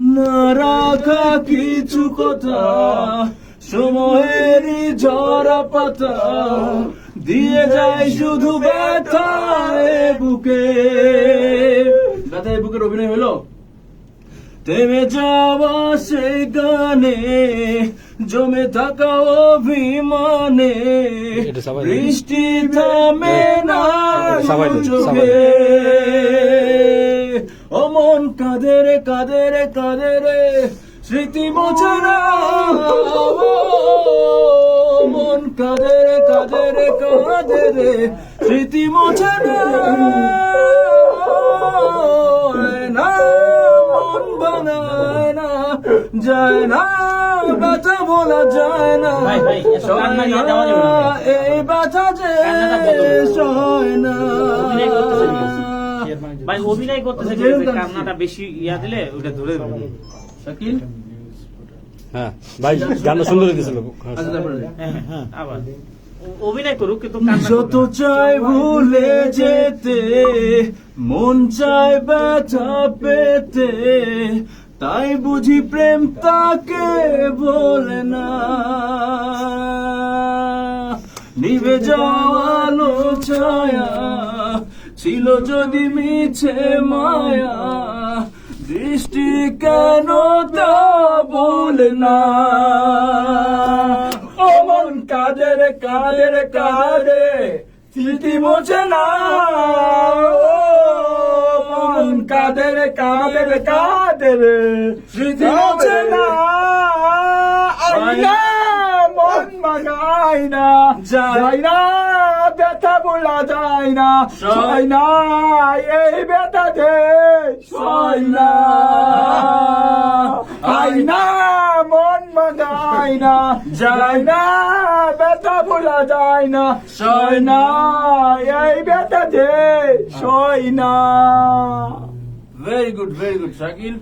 না রাখা কিছু কথা সময়েরই ঝরা পাতা দিয়ে যায় শুধু ব্যথায় বুকে। ব্যথায় বুকের অভিনয় হলো? থেমে যাওয়া সেই গানে জমে থাকা অভিমানে। বৃষ্টি থামে না চোখে। অমন কাঁদে রে কাঁদে রে কাঁদে রে স্মৃতি মোছে না মন কাঁদে রে কাঁদে রে কাঁদে রে স্মৃতি মোছে না মন বানায় না যায় না ব্যথা বলা যায় না। এই ব্যথা যে। সয় না? ভাই অভিনয় করতেছে? কান্নাটা বেশি ইয়া দিলে ওটা ধরে দেবে। শাকিল হ্যাঁ ভাই গানটা সুন্দর হ্যাঁ, হ্যাঁ, আবার অভিনয় করুক কিন্তু যত চাই ভুলে যেতে মন চায় ব্যথা পেতে তাই বুঝি প্রেম তাকে বলে না নিভে যাওয়ালো ছায়া ছিল যদি মিছে মায়া দৃষ্টি কেন তা বলে না? অমন কাদের কাদের কাদে স্মৃতি মোছে না? ও মন কাদের কাদের কাদের স্মৃতি মোছে না? আইনা না যাই। না ব্যথা বলা যায় না সয় না এই ব্যথা যে সয় না। আইনা মন মাগাই না যায় না ব্যথা বলা যায় না সয় না এই ব্যথা যে সয় না। Very good very good Shakil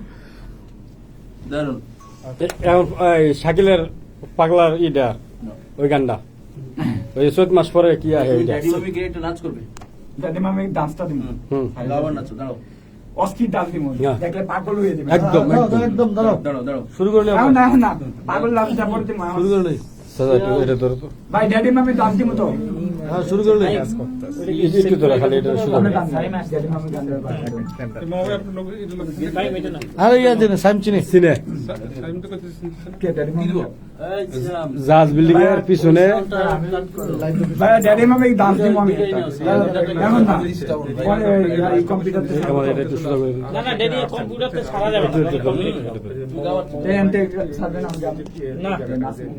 দারুণ শাকিলের পাগলার ইটা ওই গানটা ওই চৈত মাস পরে কি আহে ওইটা মামি গিয়ে একটা নাচ করবে যাতে আমি ডান্সটা দিব হুম আবার নাচ দাঁড়াও অস্থির ডান্স দিব হ্যাঁ। দেখলে পাগল হয়ে যাবে একদম একদম দাঁড়াও দাঁড়াও শুরু করলে না না না পাগল ডান্সটা পড়তে মা শুরু করলে একটু এটা ধরো ভাই ড্যাডি মামি ডান্স দিব তো হ্যাঁ শুরু করলে একটু ধরো খালি এটা শুরু করো। আরে ইয়া দিন সাইম চিনি। চিনে। জাজ বিল্ডিং এর পিছনে।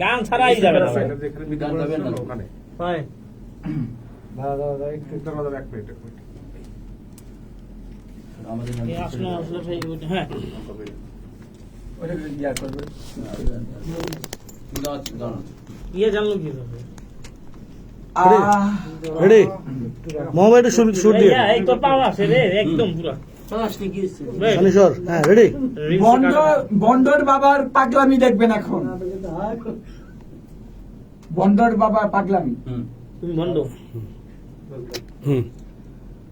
গান ছাড়াই যাবে না। আমাদের আসলো আসলো হ্যাঁ। ওটা ইয়া করবে? দাঁড়াও, দাঁড়াও। ইয়ে জানলো কি হবে রেডি মোবাইলটা শুট শুট দিয়ে এই, এই পাওয়া আছে রে একদম পুরা। হ্যাঁ। বন্ডর বাবার পাগলামি দেখবেন এখন। বন্ডর বাবার পাগলামি। হুম। তুমি হুম।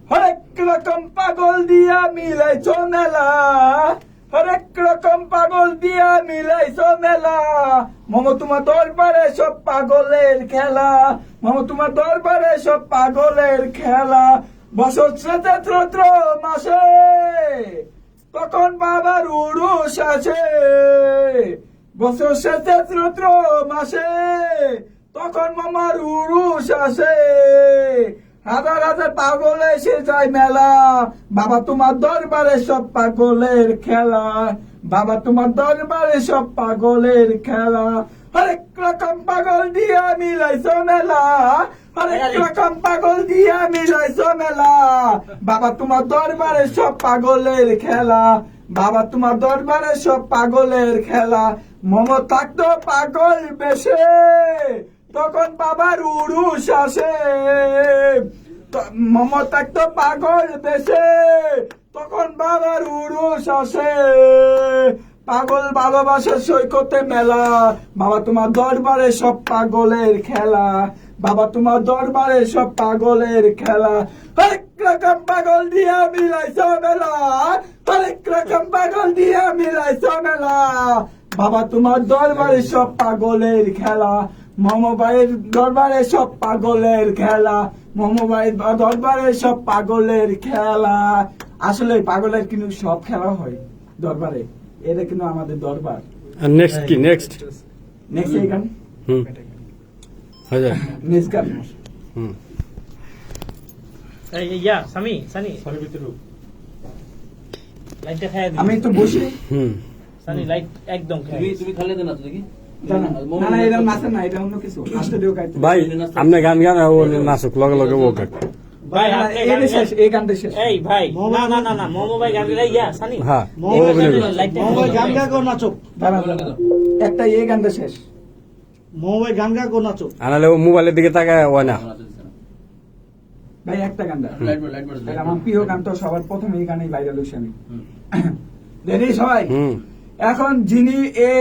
হরেক রকম পাগল দিয়া মিলাইছ মেলা। হরেক রকম পাগল দিয়া মিলাইছ মেলা। মম তোমার দরবারে সব পাগলের খেলা। মম তোমার দরবারে সব পাগলের খেলা। বছর ত্রত্র মাসে তখন বাবার উড়ুস আছে বছর ত্রত্র মাসে তখন মামার উড়ুস আছে হাজার হাজার পাগল এসে যায় মেলা। বাবা তোমার দরবারে সব পাগলের খেলা। বাবা তোমার দরবারে সব পাগলের খেলা। হরেক রকম পাগল দিয়া মিলাইছ মেলা। হরেক রকম পাগল দিয়া মিলাইছ মেলা। বাবা তোমার দরবারে সব পাগলের খেলা। বাবা তোমার দরবারে সব পাগলের খেলা। মম থাকতো পাগল বেশে। তখন বাবার উড়ুস আসে তো- পাগল বেশে। তখন বাবার উড়ুস আসে পাগল ভালোবাসার সৈকতে মেলা। বাবা তোমার দরবারে সব পাগলের খেলা। বাবা তোমার দরবারে সব পাগলের খেলা। হরেক রকম পাগল দিয়া মিলাইছ মেলা। হরেক রকম পাগল দিয়া মিলাইছো মেলা। বাবা তোমার দরবারে সব পাগলের খেলা। মোমো ভাইয়ের দরবারে সব পাগলের খেলা। মোমো ভাইয়ের দরবারে সব পাগলের খেলা। আসলে পাগলের কিন্তু সব খেলা হয় দরবারে। এটা কিন্তু আমাদের দরবার। নেক্সট কি? নেক্সট নেক্সট এই গান? হুম। নেক্সট গান? হুম। ইয়া সামি সানি। লাইটটা খাইয়া আমি তো বসি। হুম। সানি লাইট একদম তুমি তুমি খালে দেন না তো দেখি। না না, না না এটা নাচে না এটা অন্য কিছু আসতে দিও গাইতে ভাই আপনি গান গান নাচুক লগে লগে ও ভাই গান গান- এই গানটা শেষ এই ভাই না না না না মোমো ভাই গান সানি হ্যাঁ মোমো ভাই গান গান গা একটা এই গানটা শেষ মোবাইল গান গা কর নাচো আনালে ও মোবাইলের দিকে তাকায় হয় না ভাই একটা তাহলে আমার প্রিয় গান তো সবার প্রথম এই গানেই ভাইরাল হয়েছে আমি রেডি সবাই হুম এখন যিনি এ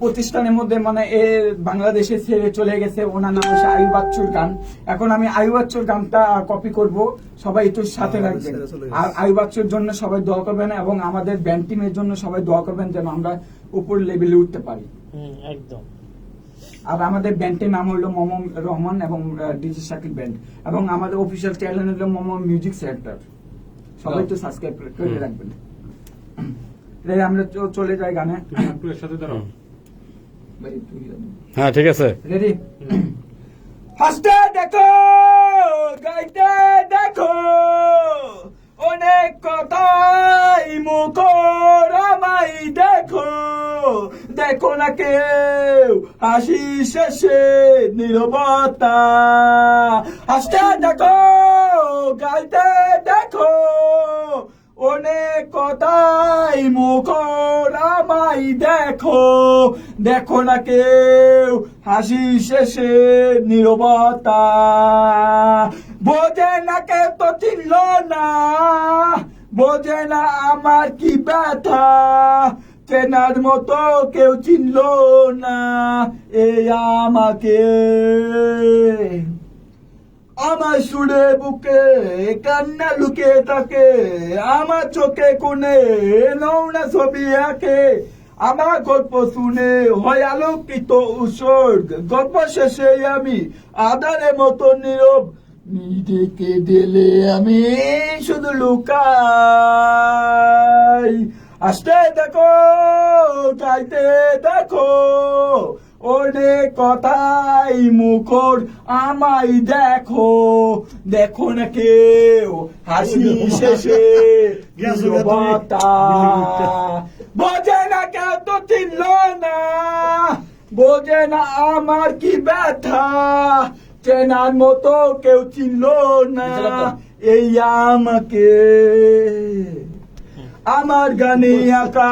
প্রতিষ্ঠানের মধ্যে মানে এ বাংলাদেশে ছেড়ে চলে গেছে ওনার নাম হচ্ছে আয়ু বাচ্চুর গান এখন আমি আয়ু বাচ্চুর গানটা কপি করব সবাই একটু সাথে রাখবেন আর আয়ু বাচ্চুর জন্য সবাই দোয়া করবেন এবং আমাদের ব্যান্ড টিমের জন্য সবাই দোয়া করবেন যেন আমরা উপর লেভেলে উঠতে পারি। একদম। আর আমাদের ব্যান্ডের নাম হলো মম রহমান এবং ডিজি শাকিল ব্যান্ড এবং আমাদের অফিসিয়াল চ্যানেল হলো মম মিউজিক সেন্টার সবাই তো সাবস্ক্রাইব করে রাখবেন। তাহলে আমরা চলে যাই গানে। হ্যাঁ ঠিক আছে। রেডি? হাসতে দেখো গাইতে দেখো অনেক কথাই মুখর আমাই দেখো। দেখো না কেউ হাসি শেষে নিরবতা। হাসতে দেখো গাইতে দেখো অনেক কথাই মুখর আমাই দেখো। দেখো না কেউ হাসি শেষে নিরবতা। বোঝে না কেউ তো চিনল না। বোঝে না আমার কি ব্যথা। চেনার মতো কেউ চিনল না। এ আমাকে। আমার সুরে বুকে, কান্না লুকে থাকে আমার চোখে কোণে নৌনা ছবি আঁকে। আমার গল্প শুনে হয় আলোকিত উৎসর্গ। গল্প শেষে আমি আদারের মতো নীরব। নিজেকে দিলে আমি শুধু লুকাই। আসতে দেখো, গাইতে দেখো। অনেক কথাই মুখর আমায় দেখো দেখো না কেউ। হাসি শেষে। বোঝে না কেউ তো চিনল না। বোঝে না আমার কি ব্যথা। চেনার মতো কেউ চিনল না। এই আমাকে। আমার গানে আঁকা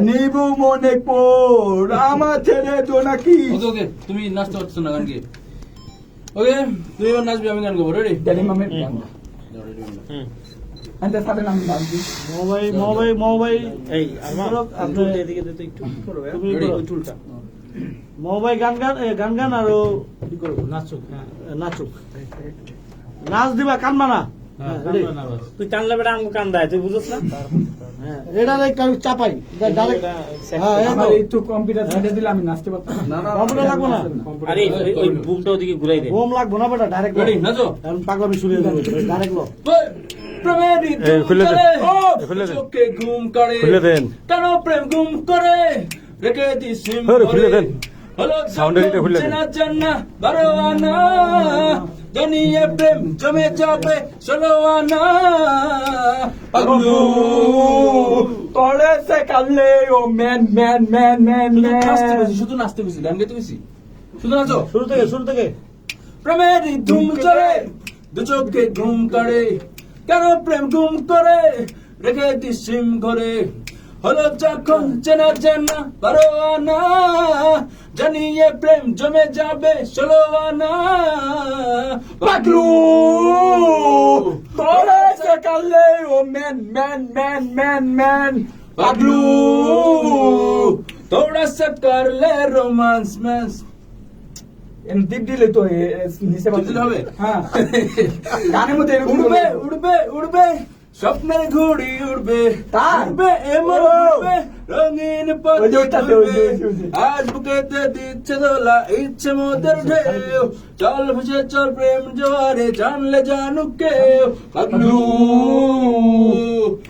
নিবু মনে পড় আমার ছেলে তো নাকি ওকে তুমি নাচতে পারছ না গান গিয়ে ওকে তুমি এবার নাচবে আমি গান গাবো রেডি জানি সাথে নাম এই আমার আপনি আপনি- এদিকে দে তো একটু তুমি ওই চুলটা মোবাইল গান গান এ, গান গান আর কি করব? নাচুক হ্যাঁ। নাচুক। নাচ দিবা কানবা না? তুই টানলে বেটা আমাকে কান দেয় তুই বুঝছ না? হ্যাঁ এটা একটু চাপাই হ্যাঁ তো। একটু কম্পিউটার ছেড়ে দিলে আমি নাচতে পারতাম। না না কম্পিউটার লাগবো না? আরে ওই- বুমটা ওদিকে ঘুরাই দে। হোম লাগবো না বেটা ডাইরেক্ট রেডি নাচো। এখন পাগলামি হয়ে যাবে ডাইরেক্ট লো করে। দেন। করে? খুলে দেন। জানিয়ে প্রেম জমে যাবে ষোলো আনা। পাগলু। তোরে সে কালে ও man man man man man. শুধু নাচতে বেশি গান গাইতে বেশি শুধু নাচো? শুরু থেকে শুরু থেকে। প্রেমেরই ধুম চলে দু চোখে ঘুম করে। কেন প্রেম ঘুম করে? রেখে দিস সিম ঘরে। হলো যখন চেনা চেনা বারো আনা। জানিয়ে প্রেম জমে যাবে ষোলো আনা পাগলু তোরে সে কালে ও man man man man man. Paglu তোরা সে করলে রোমান্স ম্যান্স এম টিপ দিলে তো নিচে হবে? হ্যাঁ। গানের মধ্যে উড়বে উড়বে উড়বে। স্বপ্নের ঘুড়ি উড়বে? উড়বে এমন উড়বে রঙিন পথে যে, আজ বুকেতে দিচ্ছে দোলা ইচ্ছে মোদের ঢেউ। চল ভেসে চল প্রেম জোয়ারে জানলে জানুক কেউ। পাগলু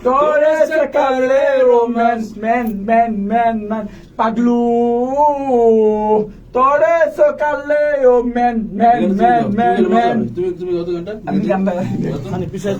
তোরে সকালে romance man man man man Paglu. তোরে সকালে ও man man man man man তুমি তুমি কত ঘণ্টা আমি মানে পিছাই